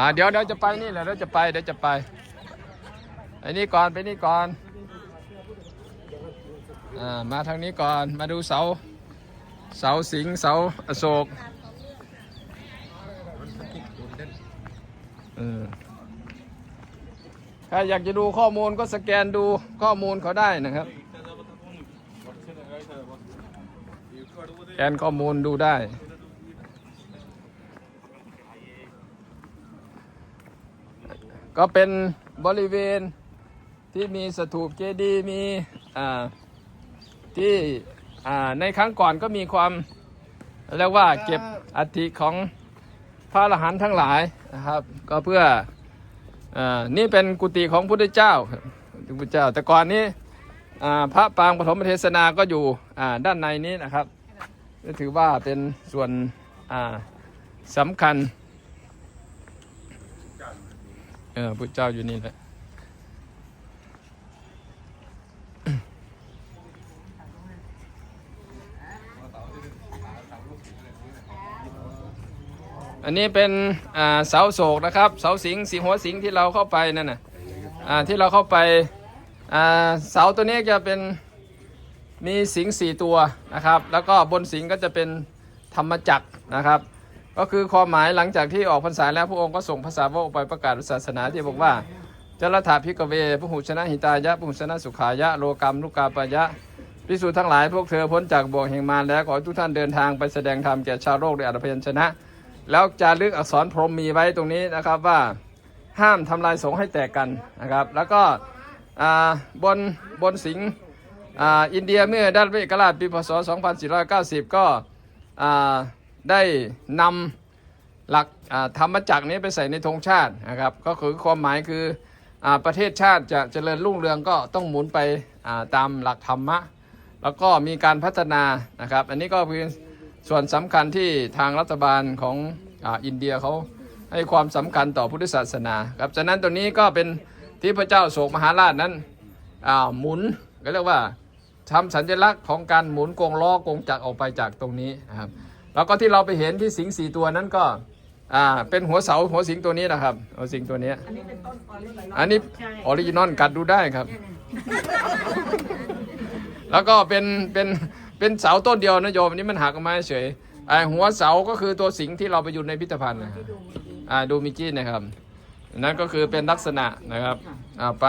อ่าเดี๋ยวเดี๋ยวจะไปนี่แหละเดี๋ยวจะไปเดี๋ยวจะไปไอ้นี่ก่อนไปนี่ก่อนอ่ามาทางนี้ก่อนมาดูเสา เสาสิงเสาอโศกเออถ้าอยากจะดูข้อมูลก็สแกนดูข้อมูลเขาได้นะครับสแกนข้อมูลดูได้ ก็เป็นบริเวณที่มีสถูปเจดีย์มีที่ในครั้งก่อนก็มีความเรียกว่าเก็บอัฐิของพระอรหันต์ทั้งหลายนะครับ ก็เพื่ออนี่เป็นกุฏิของพระพุทธเจ้าพระพุทธเจ้า แต่ก่อนนี้พระปางปฐมเทศนาก็อยู่อ่ด้านในนี้นะครับ ถือว่าเป็นส่วนสำคัญ เออพุทธเจ้าอยู่นี่แหละอันนี้เป็นเสาโศกนะครับเสาสิงห์สีหัวสิงห์ที่เราเข้าไปนั่นน่ะที่เราเข้าไปเสาตัวนี้จะเป็นมีสิงห์สี่ตัวนะครับ แล้วก็บนสิงห์ก็จะเป็นธรรมจักรนะครับ ก็คือความหมายหลังจากที่ออกพรรษาแล้วพระองค์ก็ส่งภาษาวกไปประกาศศาสนาที่บอกว่าจรถาพิกเวพหุชนะหิตายะพหุชนะสุขายะโลกรรมลูกกาปยะพิสูจน์ทั้งหลายพวกเธอพ้นจากบ่วงแห่งมารแล้วขอให้ทุกท่านเดินทางไปแสดงธรรมแก่ชาวโลกด้วยอัตพยัญชนะ แล้วจารึกอักษรพรหมมีไว้ตรงนี้นะครับว่าห้ามทำลายสงฆ์ให้แตกกันนะครับ แล้วก็อ่าบนบนสิงอ,อินเดียเมื่อด้รับเอกราชปีพศ 2490 ก็อ่า ได้นำหลักธรรมจักรนี้ไปใส่ในธงชาตินะครับก็คือความหมายคืออประเทศชาติจะเจริญรุ่งเรืองก็ต้องหมุนไปตามหลักธรรมะ แล้วก็มีการพัฒนานะครับ อันนี้ก็คือส่วนสำคัญที่ทางรัฐบาลของออินเดียเขาให้ความสำคัญต่อพุทธศาสนาครับฉะนั้นตัวนี้ก็เป็นที่พระเจ้าโศกมหาราชนั้นหมุนก็เรียกว่าทำสัญลักษณ์ของการหมุนกงล้อกงจักรออกไปจากตรงนี้นะครับ แล้วก็ที่เราไปเห็นที่สิงห์สี่ตัวนั้นก็อ่าเป็นหัวเสาหัวสิงตัวนี้นะครับหัวสิงตัวนี้ อันนี้เป็นต้นออริจินอลอันนี้ออริจินอลกัดดูได้ครับ แล้วก็เป็นเป็นเป็นเสาต้นเดียวนะโยมอันนี้มันหักออกมาเฉยไอหัวเสาก็คือตัวสิงห์ที่เราไปอยู่ในพิพิธภัณฑ์นะครับอ่าดูมิจี้นะครับ นั่นก็คือเป็นลักษณะนะครับอ่าป